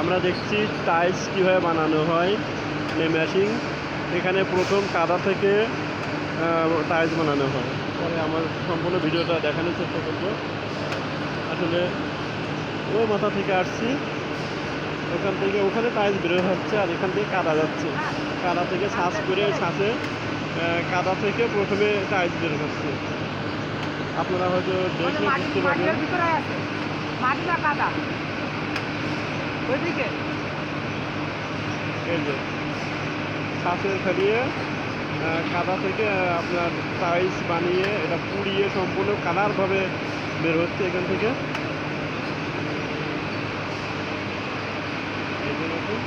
আমরা দেখছি টাইলস কীভাবে বানানো হয় মেশিং এখানে প্রথম কাদা থেকে টাইলস বানানো হয়। পরে আমার সম্পূর্ণ ভিডিওটা দেখানোর চেষ্টা করব। আসলে ওই মাথা থেকে আসছি। ওখান থেকে, ওখানে টাইলস বেরো হচ্ছে আর এখান থেকে কাদা যাচ্ছে। কাদা থেকে শ্বাস করে শ্বাসে কাদা থেকে প্রথমে টাইলস বের হচ্ছে। আপনারা হয়তো দেখলে বুঝতে পারবেন। মাটি না কাদা? কাদা থেকে আপনার টাইলস বানিয়ে এটা পুড়িয়ে সম্পূর্ণ কালারভাবে বের হচ্ছে এখান থেকে এই যে দেখুন।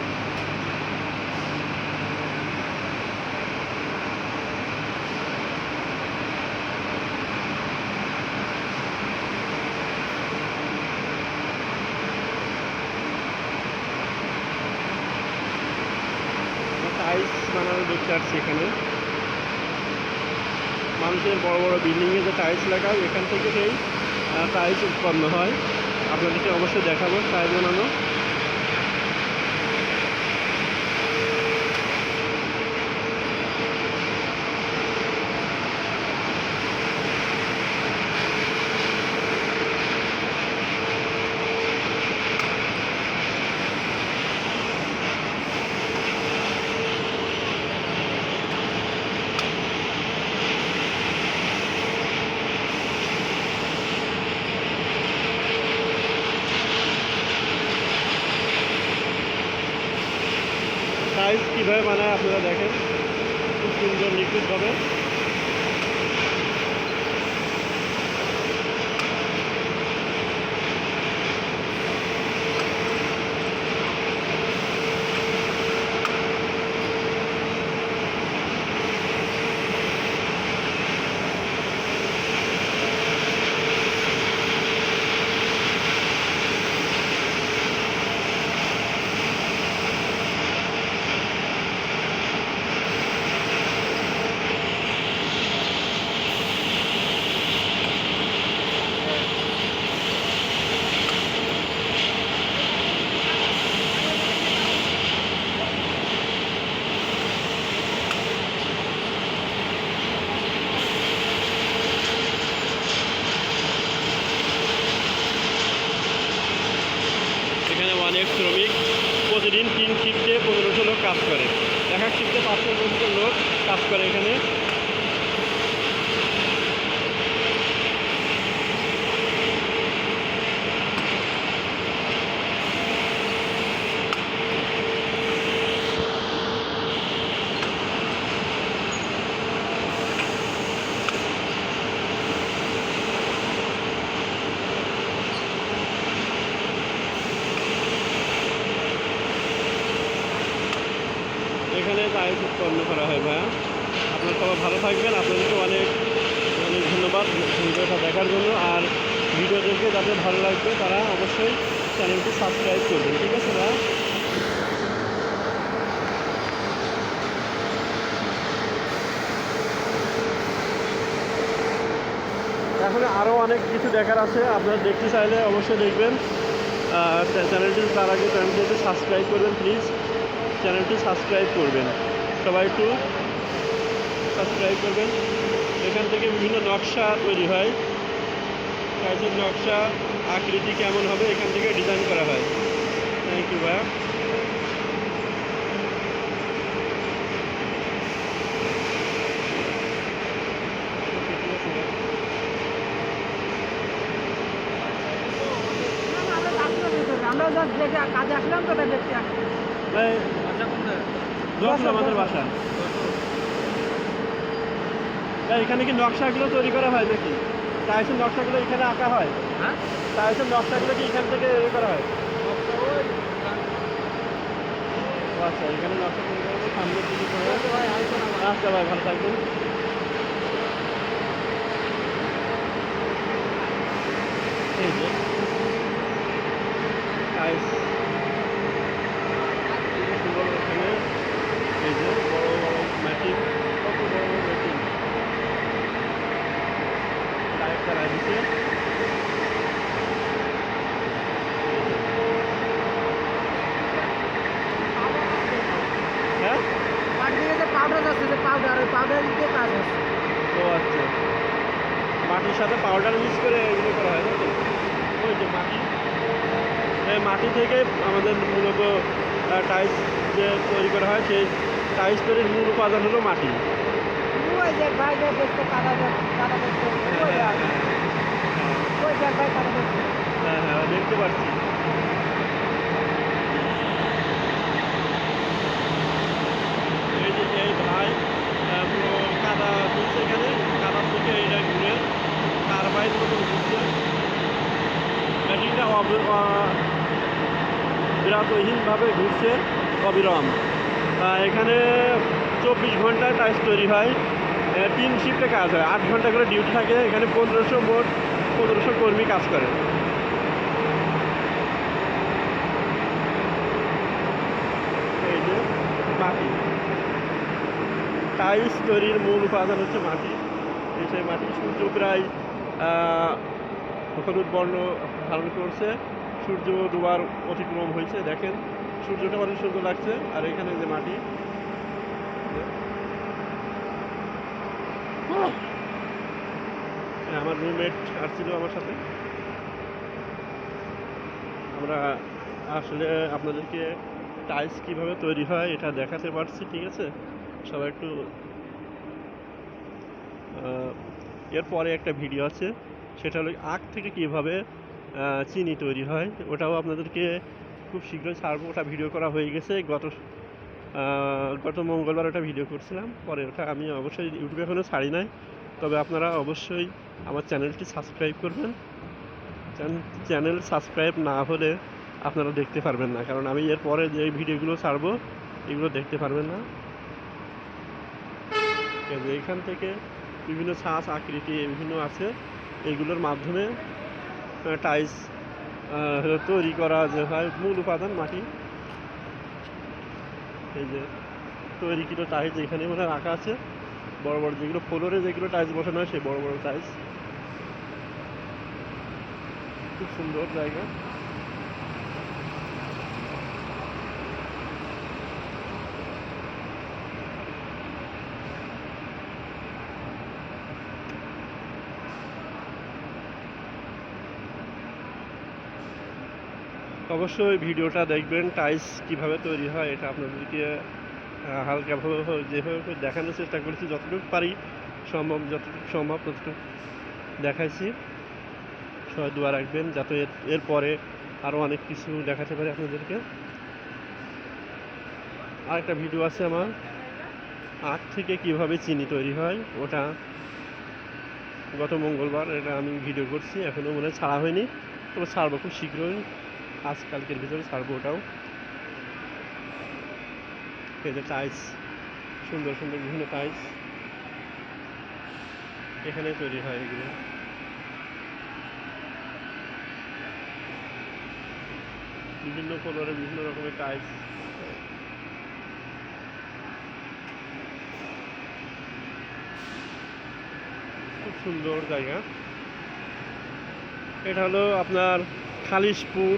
টাইলস বানানো এখানে। মানুষের বড় বড় বিল্ডিংয়ে যে টাইলস লাগা এখান থেকে সেই টাইলস উৎপন্ন হয়। আপনাদেরকে অবশ্যই দেখাবো টাইলস বানানো টাইলস কীভাবে বানায় আপনারা দেখেন খুব সুন্দর নিখুঁতভাবে এখানে অনেক শ্রমিক প্রতিদিন তিন শিফটে পনেরোশো লোক কাজ করে এক পাঁচশো পর্যন্ত লোক কাজ করে এখানে। উৎপন্ন করা হয় ভাইয়া। আপনার সবাই ভালো থাকবেন। আপনাদেরকে অনেক অনেক ধন্যবাদ ভিডিওটা দেখার জন্য। আর ভিডিও দেখে যাদের ভালো লাগবে, তারা অবশ্যই চ্যানেলটি সাবস্ক্রাইব করবেন। ঠিক আছে ভাইয়া? এখন আরও অনেক কিছু দেখার আছে। আপনারা দেখতে চাইলে অবশ্যই দেখবেন। চ্যানেলটি তার আগে চ্যানেলটি সাবস্ক্রাইব করবেন প্লিজ চ্যানেলটি সাবস্ক্রাইব করবেন। সবাই একটু সাবস্ক্রাইব করবেন। এখান থেকে বিভিন্ন নকশা তৈরি হয়। টাইসের নকশা আকৃতি কেমন হবে এখান থেকে ডিজাইন করা হয়। থ্যাংক ইউ ভাইয়া। আমরা জাস্ট দেখে কাজে আসলাম তো দেখতে আসলাম আমাদের বাসা। এখানে কি নকশাগুলো তৈরি করা হয় নাকি? টাইসের নকশাগুলো এখানে আঁকা হয়? হ্যাঁ? টাইসের নকশাগুলো কি এখান থেকে তৈরি করা হয়? আচ্ছা এখানে নকশা তৈরি করা হয় দিকে আচ্ছা ভাই ভালো থাকবেন। এই যে টাইস সুন্দর এখানে এই যে বড় বড় ম্যাটিং কত বড় বড় ম্যাটিং লাইট চালাই দিচ্ছে সাথে পাউডার মিক্স করে এগুলো করা হয় তাই তো ওই যে মাটি এই মাটি থেকে আমাদের মূলত টাইলস যে তৈরি করা হয় সেই টাইলস তৈরির মূল উপাদান হলো মাটি। হ্যাঁ হ্যাঁ দেখতে পাচ্ছি। এই যে এই ভাই পুরো কাদা তুলছে এখানে কাদা থেকে এটা ঘুরে কারবাইল মতো ঘুরছে অব- অ- ঘুরছে অবিরাম। এখানে চব্বিশ ঘন্টায় টাইস তৈরি হয়। তিন শিফটে কাজ হয়। আট ঘণ্টা করে ডিউটি থাকে। এখানে পনেরোশো মোট পনেরোশো কর্মী কাজ করে। এই যে মাটি। টাইলস তৈরির মূল উপাদান হচ্ছে মাটি। এই সেই মাটি সূর্য প্রায় হলুদ বর্ণ ধারণ করছে। সূর্য দুবার অতিক্রম হয়েছে দেখেন। সূর্যটা অনেক সুন্দর লাগছে আর এখানে যে মাটি হ্যাঁ, আমার রুমমেট আসছিল আমার সাথে। আমরা আসলে আপনাদেরকে টাইলস কীভাবে তৈরি হয় এটা দেখাতে পারছি ঠিক আছে? সবাই একটু এরপরে একটা ভিডিও আছে সেটা হলো আখ থেকে কীভাবে চিনি তৈরি হয়। ওটাও আপনাদেরকে খুব শীঘ্রই ছাড়বো। ওটা ভিডিও করা হয়ে গেছে। গত গত মঙ্গলবার ওটা ভিডিও করছিলাম। পরে ওটা আমি অবশ্যই ইউটিউবে এখনও ছাড়ি নাই। তবে আপনারা অবশ্যই আমার চ্যানেলটি সাবস্ক্রাইব করবেন। চ্যানেল সাবস্ক্রাইব না হলে আপনারা দেখতে পারবেন না। কারণ আমি এর পরে যে ভিডিওগুলো ছাড়বো, এগুলো দেখতে পারবেন না। এখান থেকে বিভিন্ন ছাঁচ আকৃতি, বিভিন্ন আছে। এগুলোর মাধ্যমে টাইলস তৈরি করা যে হয় মূল উপাদান মাটি। এই যে তৈরিকৃত টাইলস এখানে মনে রাখা আছে। বড় বড় যেগুলো ফ্লোরে যেগুলো টাইলস বসানো হয়, সেই বড় বড় টাইলস খুব সুন্দর জায়গা। অবশ্যই ভিডিওটা দেখবেন টাইলস কীভাবে তৈরি হয় এটা আপনাদেরকে হালকাভাবে যেভাবে দেখানোর চেষ্টা করেছি, যতটুকু পারি সম্ভব, যতটুকু সম্ভব ততটুকু দেখাইছি। সবাই দোয়া রাখবেন, যাতে এর এরপরে আরও অনেক কিছু দেখাতে পারি আপনাদেরকে। আরেকটা ভিডিও আছে আমার, আখ থেকে কীভাবে চিনি তৈরি হয়, ওটা গত মঙ্গলবার এটা আমি ভিডিও করছি এখনও মনে ছাড়া হয়নি, তবে ছাড়বো খুব শীঘ্রই। আজ কালকের ভিতরে ছাড়বো ওটাও। টাইলস সুন্দর সুন্দর বিভিন্ন টাইলস এখানে তৈরি হয় এগুলো। বিভিন্ন কালারের বিভিন্ন রকমের টাইলস খুব সুন্দর জায়গা। এটা হলো আপনার খালিশপুর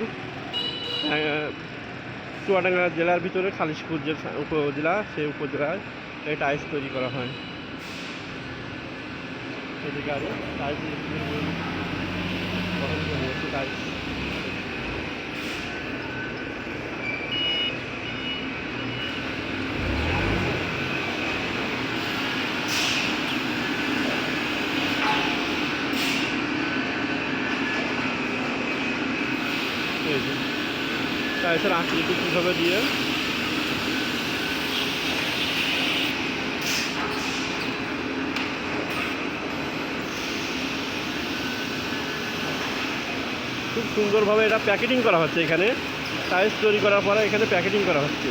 চুয়াডাঙ্গা জেলার ভিতরে খালিশপুর যে উপজেলা, সেই উপজেলায় এই টাইলস তৈরি করা হয়। এদিকে আরও টাইলস টাইলস এই যে টাইলসের আকৃতি কীভাবে দিয়ে? খুব সুন্দরভাবে এটা প্যাকেটিং করা হচ্ছে এখানে। টাইলস তৈরি করার পরে এখানে প্যাকেটিং করা হচ্ছে।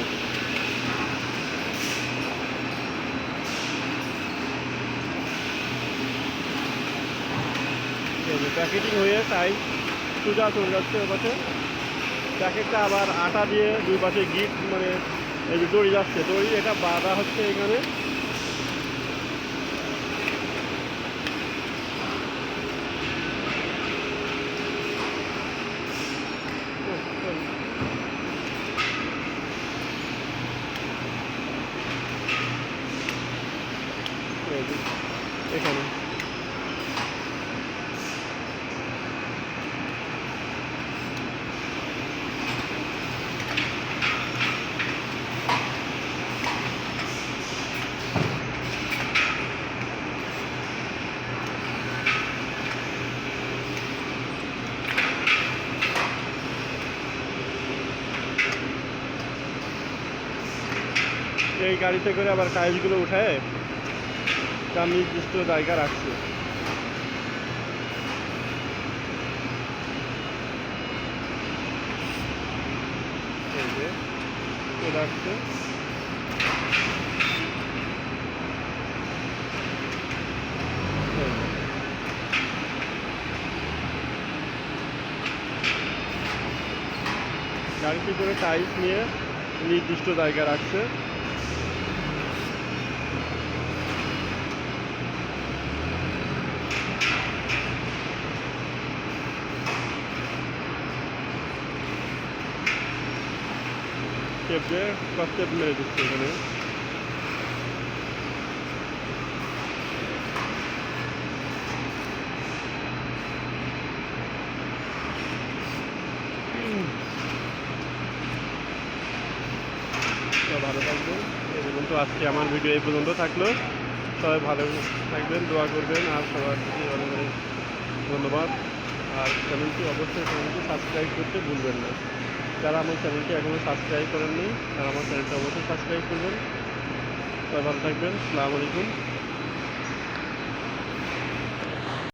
প্যাকেটিং হয়ে টাইলস সোজা চলে যাচ্ছে ওর পাশে প্যাকেটটা আবার আটা দিয়ে দুই পাশে গিট মানে এই যে দড়ি যাচ্ছে, দড়ি, এটা বাঁধা হচ্ছে এখানে। এখানে। সেই গাড়িতে করে আবার টাইলসগুলো উঠায় তার নির্দিষ্ট জায়গা রাখছে। রাখছে। গাড়িতে করে টাইলস নিয়ে নির্দিষ্ট জায়গা রাখছে। টেপ দিয়ে ক্রস টেপ ভালো থাকবেন এই পর্যন্ত আজকে আমার ভিডিও এই পর্যন্ত থাকল সবাই ভালো থাকবেন দোয়া করবেন আর সবার অনেক অনেক ধন্যবাদ আর চ্যানেলটি অবশ্যই চ্যানেলটি সাবস্ক্রাইব করতে ভুলবেন না যারা আমার চ্যানেলটি এখনও সাবস্ক্রাইব করেননি, তারা আমার চ্যানেলটা অবশ্যই সাবস্ক্রাইব করবেন। সবাই ভালো থাকবেন। আলাইকুম।